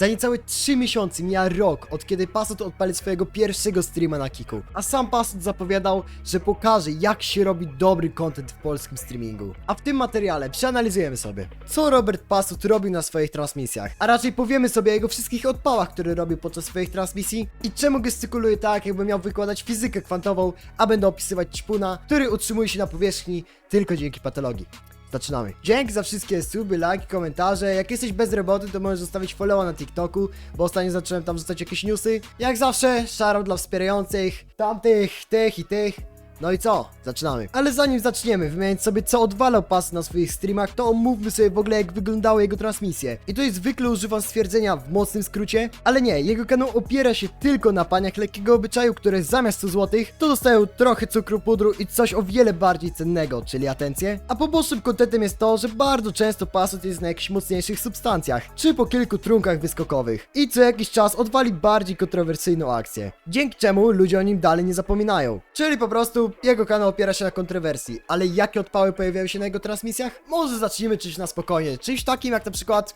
Za niecałe 3 miesiące mija rok, od kiedy Pasut odpalił swojego pierwszego streama na Kiku. A sam Pasut zapowiadał, że pokaże jak się robi dobry content w polskim streamingu. A w tym materiale przeanalizujemy sobie, co Robert Pasut robił na swoich transmisjach, a raczej powiemy sobie o jego wszystkich odpałach, które robił podczas swoich transmisji i czemu gestykuluje tak, jakby miał wykładać fizykę kwantową, a będę opisywać ćpuna, który utrzymuje się na powierzchni tylko dzięki patologii. Zaczynamy. Dzięki za wszystkie suby, lajki, komentarze. Jak jesteś bez roboty, to możesz zostawić followa na TikToku, bo ostatnio zacząłem tam wrzucać jakieś newsy. Jak zawsze, shoutout dla wspierających, tamtych, tych i tych. No i co? Zaczynamy. Ale zanim zaczniemy wymieniać sobie co odwalał pas na swoich streamach, to omówmy sobie w ogóle jak wyglądały jego transmisje. I tutaj zwykle używam stwierdzenia w mocnym skrócie, ale nie, jego kanał opiera się tylko na paniach lekkiego obyczaju, które zamiast 100 zł, to dostają trochę cukru, pudru i coś o wiele bardziej cennego, czyli atencję. A pobocznym kontentem jest to, że bardzo często pasut jest na jakichś mocniejszych substancjach, czy po kilku trunkach wyskokowych. I co jakiś czas odwali bardziej kontrowersyjną akcję. Dzięki czemu ludzie o nim dalej nie zapominają. Czyli po prostu jego kanał opiera się na kontrowersji, ale jakie odpały pojawiają się na jego transmisjach? Może zacznijmy czymś na spokojnie, czymś takim jak na przykład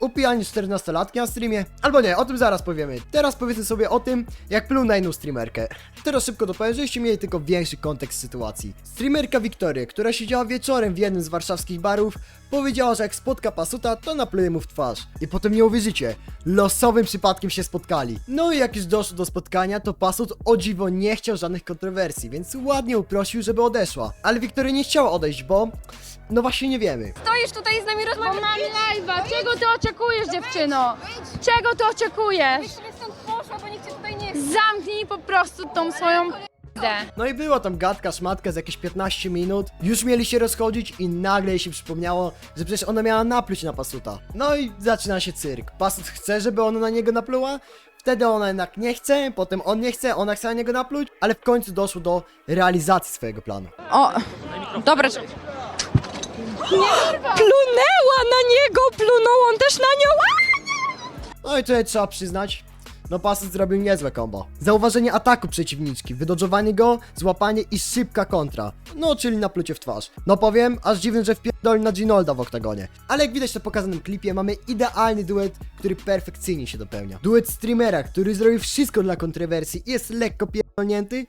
upijanie 14-latki na streamie? Albo nie, o tym zaraz powiemy. Teraz powiedzmy sobie o tym, jak pluł na inną streamerkę. Teraz szybko dopowiem, żebyście mieli tylko większy kontekst sytuacji. Streamerka Wiktoria, która siedziała wieczorem w jednym z warszawskich barów, powiedziała, że jak spotka pasuta, to napluje mu w twarz. I potem nie uwierzycie, losowym przypadkiem się spotkali. No i jak już doszło do spotkania, to pasut o dziwo nie chciał żadnych kontrowersji, więc ładnie uprosił, żeby odeszła. Ale Wiktoria nie chciała odejść, bo... No właśnie nie wiemy. Stoisz tutaj z nami Bo rozmawiasz. mam live'a. Czego ty oczekujesz, dziewczyno? Czego ty oczekujesz? Byś sobie stąd poszła, bo nikt cię tutaj nie chce. Zamknij po prostu tą swoją No i była tam gadka, szmatka z jakieś 15 minut. Już mieli się rozchodzić i nagle jej się przypomniało, że przecież ona miała napluć na pasuta. No i zaczyna się cyrk. Pasut chce, żeby ona na niego napluła. Wtedy ona jednak nie chce, potem on nie chce, ona chce na niego napluć, ale w końcu doszło do realizacji swojego planu. O, dobra. że- Plunęła na niego, plunął on też na nią. No i tutaj trzeba przyznać, no Pasut zrobił niezłe combo. Zauważenie ataku przeciwniczki, wydodżowanie go, złapanie i szybka kontra. No, czyli naplucie w twarz. No powiem, aż dziwne, że wpierdoli na Ginolda w oktagonie. Ale jak widać na pokazanym klipie, mamy idealny duet, który perfekcyjnie się dopełnia. Duet streamera, który zrobił wszystko dla kontrowersji i jest lekko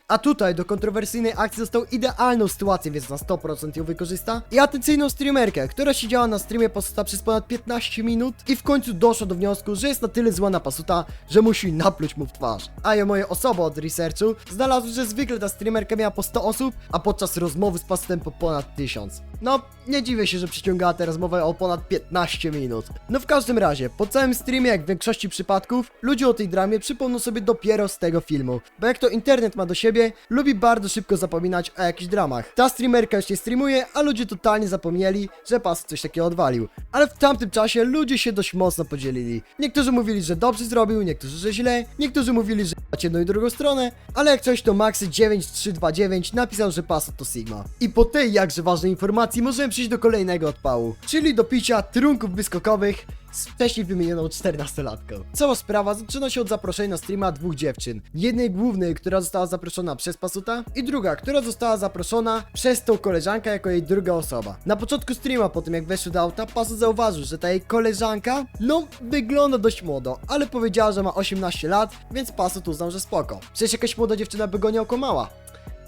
a tutaj do kontrowersyjnej akcji dostał idealną sytuację, więc na 100% ją wykorzysta. I atencyjną streamerkę, która siedziała na streamie Pasuta przez ponad 15 minut i w końcu doszła do wniosku, że jest na tyle zła na Pasuta, że musi napluć mu w twarz. A ja moje osoby od researchu znalazły, że zwykle ta streamerka miała po 100 osób, a podczas rozmowy z Pasutem po ponad 1000. No, nie dziwię się, że przyciągała tę rozmowę o ponad 15 minut. No w każdym razie, po całym streamie, jak w większości przypadków, ludzie o tej dramie przypomną sobie dopiero z tego filmu. Bo jak to internet ma do siebie, lubi bardzo szybko zapominać o jakichś dramach. Ta streamerka już nie streamuje, a ludzie totalnie zapomnieli, że pas coś takiego odwalił. Ale w tamtym czasie ludzie się dość mocno podzielili. Niektórzy mówili, że dobrze zrobił, niektórzy, że źle, niektórzy mówili, że macie jedną i drugą stronę, ale jak coś to Maxy9329 napisał, że Pasot to Sigma. I po tej jakże ważnej informacji możemy przejść do kolejnego odpału, czyli do picia trunków wyskokowych z wcześniej wymienioną 14-latką. Cała sprawa zaczyna się od zaproszenia na streama dwóch dziewczyn. Jednej głównej, która została zaproszona przez Pasuta i druga, która została zaproszona przez tą koleżankę jako jej druga osoba. Na początku streama, po tym jak weszły do auta, Pasut zauważył, że ta jej koleżanka, no, wygląda dość młodo, ale powiedziała, że ma 18 lat, więc Pasut uznał, że spoko. Przecież jakaś młoda dziewczyna by go nie okłamała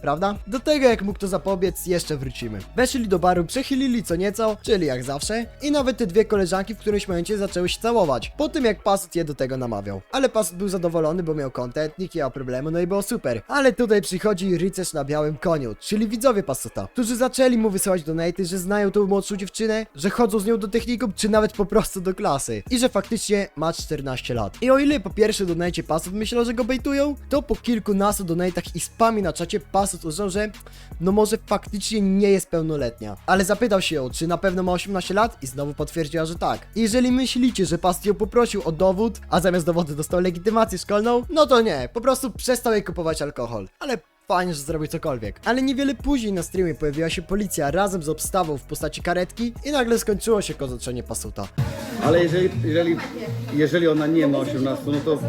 prawda? Do tego jak mógł to zapobiec, jeszcze wrócimy. Weszli do baru, przechylili co nieco, czyli jak zawsze, i nawet te dwie koleżanki w którymś momencie zaczęły się całować, po tym jak Pasut je do tego namawiał. Ale Pasut był zadowolony, bo miał content, nikt nie miał problemu, no i było super. Ale tutaj przychodzi rycerz na białym koniu, czyli widzowie Pasuta, którzy zaczęli mu wysyłać donaty, że znają tą młodszą dziewczynę, że chodzą z nią do technikum, czy nawet po prostu do klasy. I że faktycznie ma 14 lat. I o ile po pierwsze donajcie Pasut myślał, że go bejtują, to po kilkunastu donatach i spami na czacie Pasut uznał, że no może faktycznie nie jest pełnoletnia. Ale zapytał się ją, czy na pewno ma 18 lat i znowu potwierdziła, że tak. Jeżeli myślicie, że Pasut ją poprosił o dowód, a zamiast dowodu dostał legitymację szkolną, no to nie, po prostu przestał jej kupować alkohol. Ale Fajnie, że zrobił cokolwiek. Ale niewiele później na streamie pojawiła się policja razem z obstawą w postaci karetki i nagle skończyło się kozoczenie pasuta. Ale jeżeli, jeżeli, jeżeli ona nie ma 18, no to, to,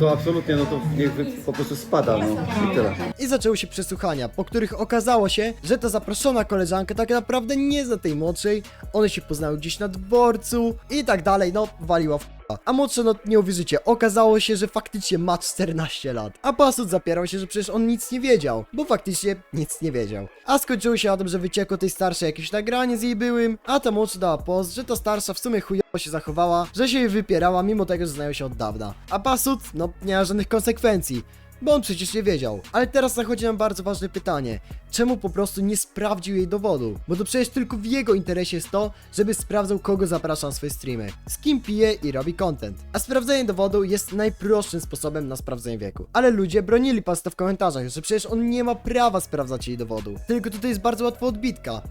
to absolutnie, no to niech wy- po prostu spada, no i tyle. I zaczęły się przesłuchania, po których okazało się, że ta zaproszona koleżanka tak naprawdę nie zna tej młodszej, one się poznały gdzieś na dworcu i tak dalej, no waliła w. A młodsze, no nie uwierzycie, okazało się, że faktycznie ma 14 lat. A Pasut zapierał się, że przecież on nic nie wiedział, bo faktycznie nic nie wiedział. A skończyło się na tym, że wyciekło tej starszej jakieś nagranie z jej byłym, a ta młodsza dała post, że ta starsza w sumie chujowo się zachowała, że się jej wypierała, mimo tego, że znają się od dawna. A Pasut, no nie ma żadnych konsekwencji. Bo on przecież nie wiedział. Ale teraz zachodzi nam bardzo ważne pytanie. Czemu po prostu nie sprawdził jej dowodu? Bo to przecież tylko w jego interesie jest to, żeby sprawdzał kogo zaprasza na swoje streamy, z kim pije i robi content. A sprawdzenie dowodu jest najprostszym sposobem na sprawdzenie wieku. Ale ludzie bronili pasta w komentarzach, że przecież on nie ma prawa sprawdzać jej dowodu. Tylko tutaj jest bardzo łatwo odbitka.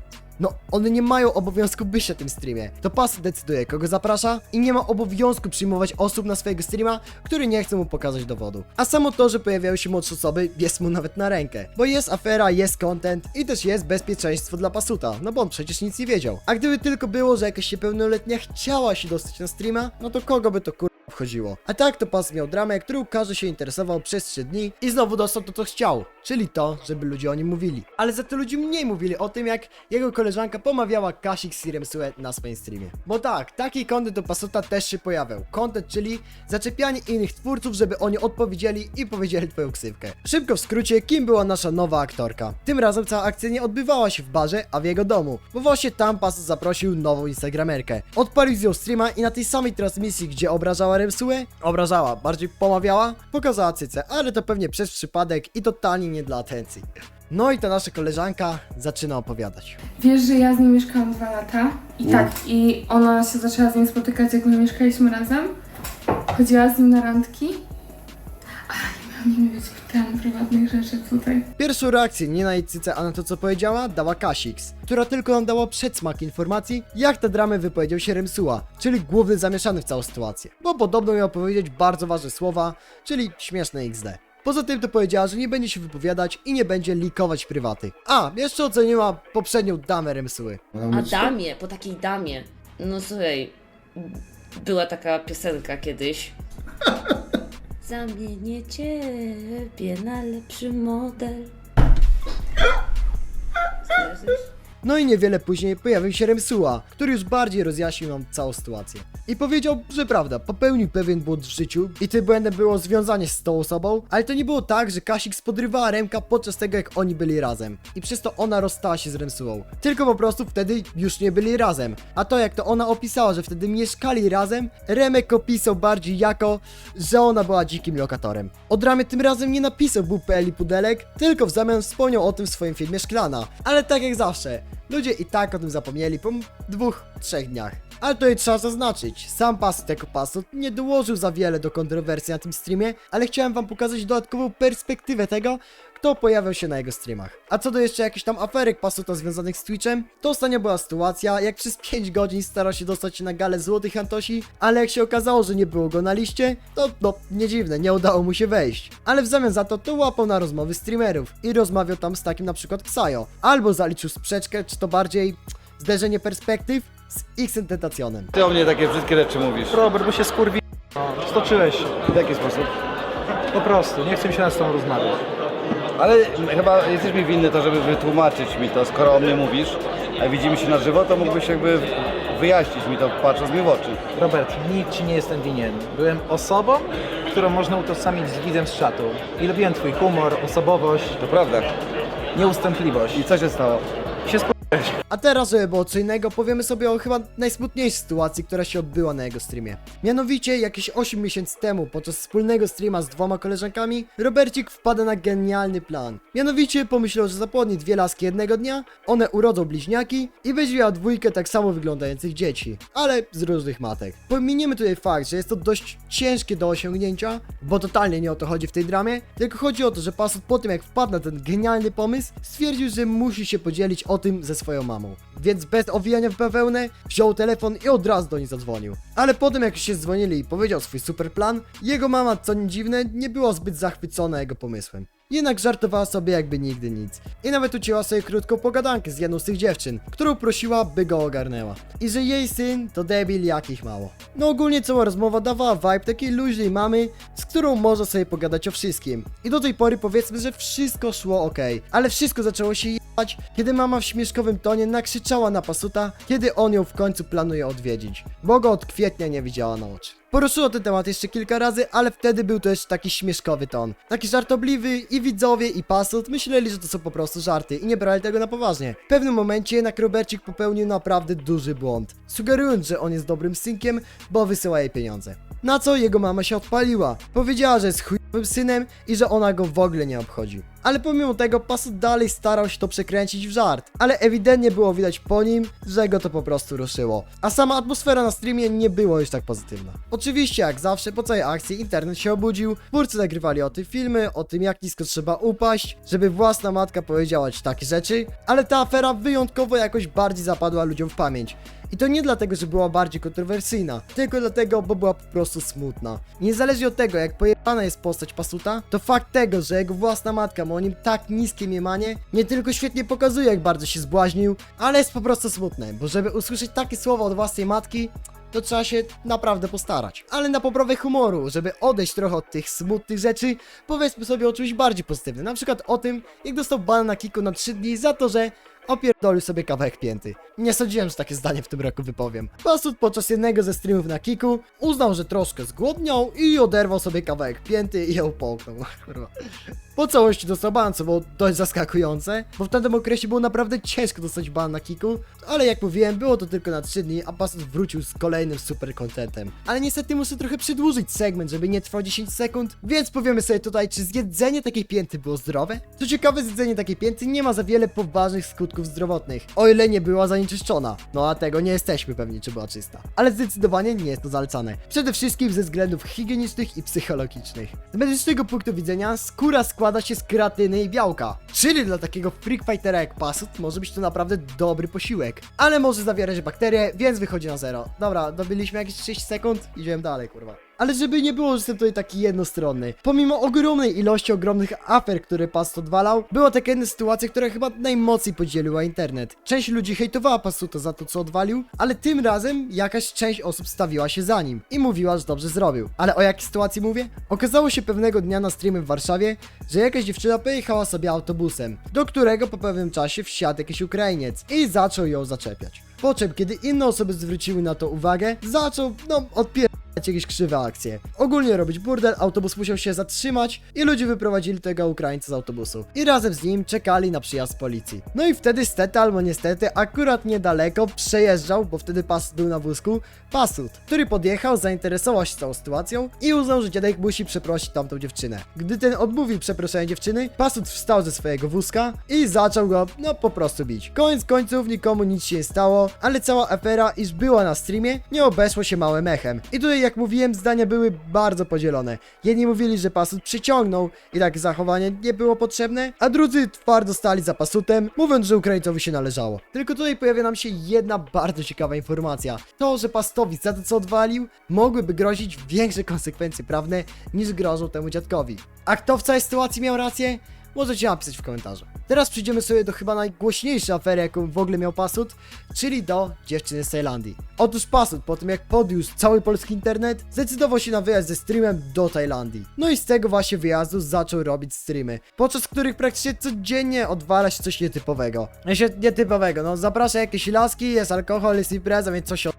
No, one nie mają obowiązku być na tym streamie. To pas decyduje, kogo zaprasza i nie ma obowiązku przyjmować osób na swojego streama, który nie chce mu pokazać dowodu. A samo to, że pojawiają się młodsze osoby, jest mu nawet na rękę. Bo jest afera, jest content i też jest bezpieczeństwo dla pasuta, no bo on przecież nic nie wiedział. A gdyby tylko było, że jakaś niepełnoletnia chciała się dostać na streama, no to kogo by to kur wchodziło. A tak to pas miał dramę, którą każdy się interesował przez 3 dni i znowu dostał to co chciał, czyli to, żeby ludzie o nim mówili. Ale za to ludzie mniej mówili o tym, jak jego koleżanka pomawiała Kasik Sirem Sue na swoim streamie. Bo tak, taki content do Pasota też się pojawiał. Content, czyli zaczepianie innych twórców, żeby oni odpowiedzieli i powiedzieli twoją ksywkę. Szybko w skrócie, kim była nasza nowa aktorka. Tym razem cała akcja nie odbywała się w barze, a w jego domu, bo właśnie tam Pasot zaprosił nową instagramerkę. Odpalił z nią streama i na tej samej transmisji, gdzie obrażała Remsue, obrażała, bardziej pomawiała, pokazała cycę, ale to pewnie przez przypadek i totalnie nie dla atencji. No i ta nasza koleżanka zaczyna opowiadać. Wiesz, że ja z nim mieszkałam dwa lata i tak, i ona się zaczęła z nim spotykać, jak my mieszkaliśmy razem. Chodziła z nim na randki. A nie miałam nie mówić tam prywatnych rzeczy tutaj. Pierwszą reakcję nie na jej a na to co powiedziała, dała Kasix, która tylko nam dała przedsmak informacji, jak tę dramę wypowiedział się Remsuła, czyli główny zamieszany w całą sytuację. Bo podobno miał powiedzieć bardzo ważne słowa, czyli śmieszne XD. Poza tym to powiedziała, że nie będzie się wypowiadać i nie będzie likować prywaty. A, jeszcze oceniła poprzednią damę Remsuły. A damie, po takiej damie. No słuchaj, była taka piosenka kiedyś. Zamienię ciebie na lepszy model. No i niewiele później pojawił się Remsuła, który już bardziej rozjaśnił nam całą sytuację. I powiedział, że prawda, popełnił pewien błąd w życiu i tym błędem było związanie z tą osobą, ale to nie było tak, że Kasik spodrywała Remka podczas tego, jak oni byli razem. I przez to ona rozstała się z Remsułą. Tylko po prostu wtedy już nie byli razem. A to jak to ona opisała, że wtedy mieszkali razem, Remek opisał bardziej jako, że ona była dzikim lokatorem. Od ramy tym razem nie napisał WPL i Pudelek, tylko w zamian wspomniał o tym w swoim filmie Szklana. Ale tak jak zawsze, ludzie i tak o tym zapomnieli po dwóch, trzech dniach. Ale i trzeba zaznaczyć, sam Pasut jako Pasut nie dołożył za wiele do kontrowersji na tym streamie, ale chciałem wam pokazać dodatkową perspektywę tego, kto pojawiał się na jego streamach. A co do jeszcze jakichś tam aferek Pasuta związanych z Twitchem, to ostatnio była sytuacja, jak przez 5 godzin starał się dostać się na galę Złotych Antosi, ale jak się okazało, że nie było go na liście, to no, nie dziwne, nie udało mu się wejść. Ale w zamian za to, to łapał na rozmowy streamerów i rozmawiał tam z takim na przykład Ksajo. Albo zaliczył sprzeczkę, czy to bardziej zderzenie perspektyw z X Tentacjonem. Ty o mnie takie wszystkie rzeczy mówisz. Robert, bo się skurwi... No, stoczyłeś się. W jaki sposób? Po prostu, nie chcę mi się z tobą rozmawiać. Ale chyba jesteś mi winny to, żeby wytłumaczyć mi to, skoro o mnie mówisz, a widzimy się na żywo, to mógłbyś jakby wyjaśnić mi to, patrząc mi w oczy. Robert, nic ci nie jestem winien. Byłem osobą, którą można utożsamić z widzem z czatu. I lubiłem twój humor, osobowość, To prawda. nieustępliwość. I co się stało? Się skurwiłeś. A teraz, żeby było co innego, powiemy sobie o chyba najsmutniejszej sytuacji, która się odbyła na jego streamie. Mianowicie, jakieś 8 miesięcy temu, podczas wspólnego streama z dwoma koleżankami, Robercik wpada na genialny plan. Mianowicie, pomyślał, że zapłodni dwie laski jednego dnia, one urodzą bliźniaki i będzie miała dwójkę tak samo wyglądających dzieci, ale z różnych matek. Pominiemy tutaj fakt, że jest to dość ciężkie do osiągnięcia, bo totalnie nie o to chodzi w tej dramie, tylko chodzi o to, że Pasut po tym jak wpadł na ten genialny pomysł, stwierdził, że musi się podzielić o tym ze swoją mamą. Więc bez owijania w bawełnę, wziął telefon i od razu do niej zadzwonił. Ale potem jak już się dzwonili i powiedział swój super plan, jego mama, co nie dziwne, nie była zbyt zachwycona jego pomysłem. Jednak żartowała sobie jakby nigdy nic. I nawet ucięła sobie krótką pogadankę z jedną z tych dziewczyn, którą prosiła, by go ogarnęła. I że jej syn to debil jakich mało. No ogólnie cała rozmowa dawała vibe takiej luźnej mamy, z którą można sobie pogadać o wszystkim. I do tej pory powiedzmy, że wszystko szło ok. Ale wszystko zaczęło się kiedy mama w śmieszkowym tonie nakrzyczała na pasuta, kiedy on ją w końcu planuje odwiedzić. Bo go od kwietnia nie widziała na oczy. Poruszyło ten temat jeszcze kilka razy, ale wtedy był to jeszcze taki śmieszkowy ton. Taki żartobliwy i widzowie i pasut myśleli, że to są po prostu żarty i nie brali tego na poważnie. W pewnym momencie jednak Robercik popełnił naprawdę duży błąd, sugerując, że on jest dobrym synkiem, bo wysyła jej pieniądze. Na co jego mama się odpaliła. Powiedziała, że jest chujowym synem i że ona go w ogóle nie obchodzi. Ale pomimo tego Pasut dalej starał się to przekręcić w żart. Ale ewidentnie było widać po nim, że go to po prostu ruszyło. A sama atmosfera na streamie nie była już tak pozytywna. Oczywiście, jak zawsze, po całej akcji internet się obudził, twórcy nagrywali o tym filmy, o tym jak nisko trzeba upaść, żeby własna matka powiedziała ci takie rzeczy, ale ta afera wyjątkowo jakoś bardziej zapadła ludziom w pamięć. I to nie dlatego, że była bardziej kontrowersyjna, tylko dlatego, bo była po prostu smutna. Niezależnie od tego, jak pojebana jest postać Pasuta, to fakt tego, że jego własna matka ma o nim tak niskie miemanie, nie tylko świetnie pokazuje, jak bardzo się zbłaźnił, ale jest po prostu smutne, bo żeby usłyszeć takie słowa od własnej matki, to trzeba się naprawdę postarać. Ale na poprawę humoru, żeby odejść trochę od tych smutnych rzeczy, powiedzmy sobie o czymś bardziej pozytywnym. Na przykład o tym, jak dostał ban na kiku na 3 dni za to, że opierdolił sobie kawałek pięty. Nie sądziłem, że takie zdanie w tym roku wypowiem. Pasut podczas jednego ze streamów na kiku uznał, że troszkę zgłodniał i oderwał sobie kawałek pięty i ją połknął. Po całości dostał ban, co było dość zaskakujące, bo w tamtym okresie było naprawdę ciężko dostać ban na kiku, ale jak mówiłem, było to tylko na 3 dni, a Pasut wrócił z kolejnym super contentem. Ale niestety muszę trochę przedłużyć segment, żeby nie trwał 10 sekund, więc powiemy sobie tutaj, czy zjedzenie takiej pięty było zdrowe? Co ciekawe, zjedzenie takiej pięty nie ma za wiele poważnych skutków zdrowotnych, o ile nie była zanieczyszczona. No a tego nie jesteśmy pewni, czy była czysta. Ale zdecydowanie nie jest to zalecane. Przede wszystkim ze względów higienicznych i psychologicznych. Z medycznego punktu widzenia skóra składa się z kreatyny i białka. Czyli dla takiego freakfightera jak Pasut może być to naprawdę dobry posiłek. Ale może zawierać bakterie, więc wychodzi na zero. Dobra, dobiliśmy jakieś 6 sekund, idziemy dalej, kurwa. Ale żeby nie było, że jestem tutaj taki jednostronny. Pomimo ogromnej ilości ogromnych afer, które Pasut odwalał, była taka jedna sytuacja, która chyba najmocniej podzieliła internet. Część ludzi hejtowała Pasuta za to, co odwalił, ale tym razem jakaś część osób stawiła się za nim i mówiła, że dobrze zrobił. Ale o jakiej sytuacji mówię? Okazało się pewnego dnia na streamie w Warszawie, że jakaś dziewczyna pojechała sobie autobusem, do którego po pewnym czasie wsiadł jakiś Ukrainiec i zaczął ją zaczepiać. Po czym, kiedy inne osoby zwróciły na to uwagę, zaczął, no, odpierdalać jakieś krzywe akcje. Ogólnie robić burdel, autobus musiał się zatrzymać i ludzie wyprowadzili tego Ukraińca z autobusu. I razem z nim czekali na przyjazd policji. No i wtedy stety albo niestety, akurat niedaleko przejeżdżał, bo wtedy pas był na wózku, Pasut, który podjechał, zainteresował się całą sytuacją i uznał, że dziadek musi przeprosić tamtą dziewczynę. Gdy ten odmówił przeproszenia dziewczyny, Pasut wstał ze swojego wózka i zaczął go, no po prostu bić. Koniec końców nikomu nic się nie stało, ale cała afera, iż była na streamie, nie obeszło się małym echem. I tutaj, jak mówiłem, zdania były bardzo podzielone. Jedni mówili, że Pasut przyciągnął i takie zachowanie nie było potrzebne, a drudzy twardo stali za Pasutem, mówiąc, że Ukraińcowi się należało. Tylko tutaj pojawia nam się jedna bardzo ciekawa informacja. To, że Pastowi za to, co odwalił, mogłyby grozić większe konsekwencje prawne niż grożą temu dziadkowi. A kto w całej sytuacji miał rację? Możecie napisać w komentarzu. Teraz przejdziemy sobie do chyba najgłośniejszej afery, jaką w ogóle miał Pasut, czyli do dziewczyny z Tajlandii. Otóż Pasut, po tym jak podniósł cały polski internet, zdecydował się na wyjazd ze streamem do Tajlandii. No i z tego właśnie wyjazdu zaczął robić streamy, podczas których praktycznie codziennie odwala się coś nietypowego. Się nietypowego, no zaprasza jakieś laski, jest alkohol, jest impreza, więc coś się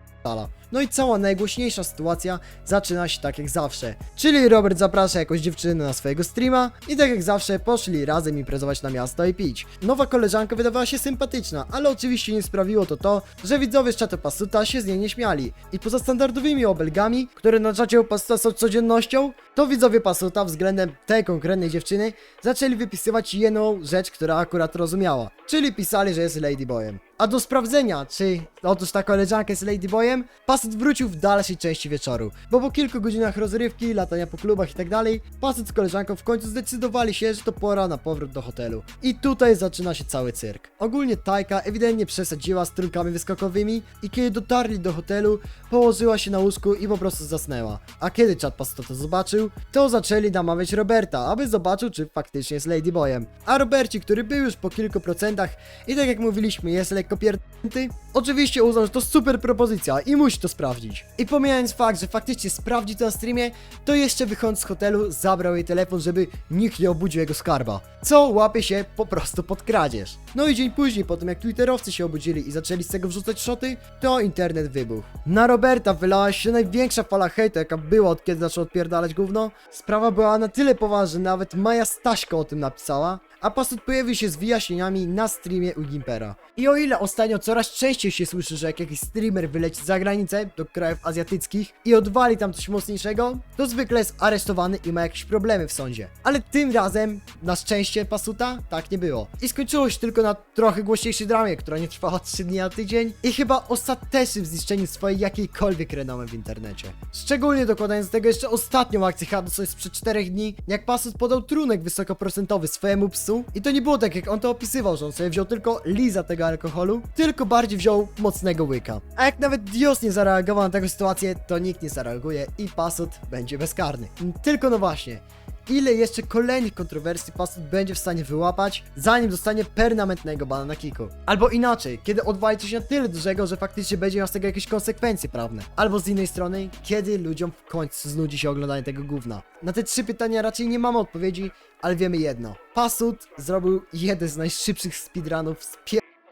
No i cała najgłośniejsza sytuacja zaczyna się tak jak zawsze. Czyli Robert zaprasza jakąś dziewczynę na swojego streama i tak jak zawsze poszli razem imprezować na miasto i pić. Nowa koleżanka wydawała się sympatyczna, ale oczywiście nie sprawiło to to, że widzowie z czatu Pasuta się z niej nie śmiali. I poza standardowymi obelgami, które na czacie Pasuta są codziennością, to widzowie Pasuta względem tej konkretnej dziewczyny zaczęli wypisywać jedną rzecz, która akurat rozumiała. Czyli pisali, że jest ladyboyem. A do sprawdzenia, czy otóż ta koleżanka jest ladyboyem, Pasut wrócił w dalszej części wieczoru, bo po kilku godzinach rozrywki, latania po klubach i tak dalej, Pasut z koleżanką w końcu zdecydowali się, że to pora na powrót do hotelu. I tutaj zaczyna się cały cyrk. Ogólnie Tajka ewidentnie przesadziła z trójkami wyskokowymi i kiedy dotarli do hotelu, położyła się na łóżku i po prostu zasnęła. A kiedy Pasuta to zobaczył, to zaczęli namawiać Roberta, aby zobaczył, czy faktycznie jest ladyboyem. A Roberci, który był już po kilku procentach i tak jak mówiliśmy, jest lekko pierdolnięty, oczywiście uznał, że to super propozycja i musi to sprawdzić. I pomijając fakt, że faktycznie sprawdził to na streamie, to jeszcze wychodząc z hotelu zabrał jej telefon, żeby nikt nie obudził jego skarba. Co łapie się po prostu pod kradzież. No i dzień później, po tym jak twitterowcy się obudzili i zaczęli z tego wrzucać szoty, to internet wybuchł. Na Roberta wylała się największa fala hejtu, jaka była od kiedy zaczął odpierdalać gówno. Sprawa była na tyle poważna, że nawet Maja Staśko o tym napisała, a Pasut pojawił się z wyjaśnieniami na streamie u Gimpera. I o ile ostatnio coraz częściej się słyszy, że jak jakiś streamer wyleci za granicę do krajów azjatyckich i odwali tam coś mocniejszego, to zwykle jest aresztowany i ma jakieś problemy w sądzie. Ale tym razem, na szczęście Pasuta, tak nie było. I skończyło się tylko na trochę głośniejszej dramie, która nie trwała 3 dni na tydzień i chyba ostatecznym zniszczeniu swojej jakiejkolwiek renomy w internecie. Szczególnie dokładając do tego jeszcze ostatnią akcję Hadosa sprzed 4 dni, jak Pasut podał trunek wysokoprocentowy swojemu psu i to nie było tak jak on to opisywał, że on sobie wziął tylko liza tego alkoholu, tylko bardziej wziął mocnego łyka. A jak nawet Dios nie zareagował na taką sytuację, to nikt nie zareaguje i Pasut będzie bezkarny. Tylko no właśnie, ile jeszcze kolejnych kontrowersji Pasut będzie w stanie wyłapać, zanim dostanie permanentnego bana na kiku. Albo inaczej, kiedy odwali coś na tyle dużego, że faktycznie będzie miał z tego jakieś konsekwencje prawne. Albo z innej strony, kiedy ludziom w końcu znudzi się oglądanie tego gówna. Na te trzy pytania raczej nie mamy odpowiedzi, ale wiemy jedno. Pasut zrobił jeden z najszybszych speedrunów z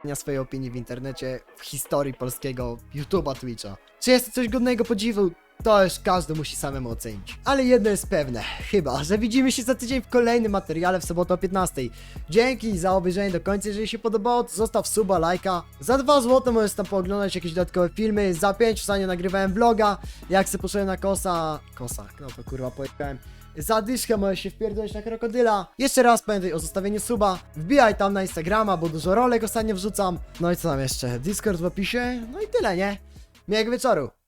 pierdolenia swojej opinii w internecie w historii polskiego YouTube'a Twitcha. Czy jest to coś godnego podziwu? To już każdy musi samemu ocenić. Ale jedno jest pewne, chyba, że widzimy się za tydzień w kolejnym materiale w sobotę o 15. Dzięki za obejrzenie do końca, jeżeli się podobało, to zostaw suba, lajka. Za 2 zł możesz tam pooglądać jakieś dodatkowe filmy, za 5 ostatnio nagrywałem vloga, jak se poszedłem na kosa... kosa, no to kurwa pojechałem. Za dyszkę możesz się wpierdolić na krokodyla. Jeszcze raz pamiętaj o zostawieniu suba. Wbijaj tam na Instagrama, bo dużo rolek ostatnio wrzucam. No i co tam jeszcze? Discord w opisie. No i tyle, nie? Miłego wieczoru.